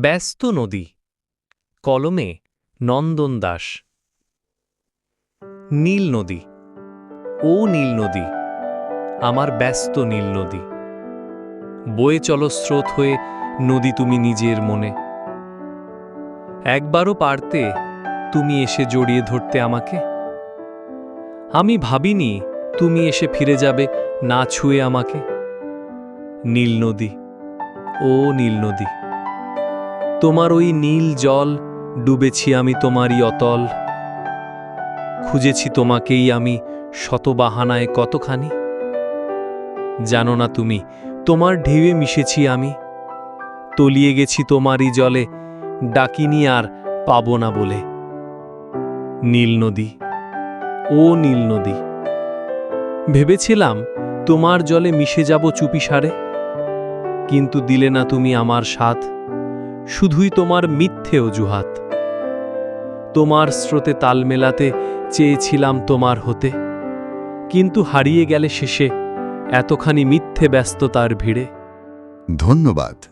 ব্যস্ত নদী। কলমে নন্দন দাস। নীল নদী। ও নীল নদী, আমার ব্যস্ত নীল নদী। বয়ে চলো স্রোত হয়ে নদী তুমি নিজের মনে। একবারও পারতে তুমি এসে জড়িয়ে ধরতে আমাকে? আমি ভাবিনি তুমি এসে ফিরে যাবে না ছুঁয়ে আমাকে। নীল নদী, ও নীল নদী। তোমার ওই নীল জল, ডুবেছি আমি তোমারই অতল। খুঁজেছি তোমাকেই আমি শত বাহানায় কতখানি। জানো না তুমি, তোমার ঢেউয়ে মিশেছি আমি। তলিয়ে গেছি তোমারই জলে, ডাকিনি আর পাবো না বলে। নীল নদী, ও নীল নদী, ভেবেছিলাম তোমার জলে মিশে যাব চুপি সারে কিন্তু দিলে না তুমি আমার সাথ শুধুই তোমার মিথ্যে অজুহাত। তোমার স্রোতে তাল মেলাতে চেয়েছিলাম তোমার হতে। কিন্তু হারিয়ে গেলে শেষে এতখানি মিথ্যে ব্যস্ততার ভিড়ে। ধন্যবাদ।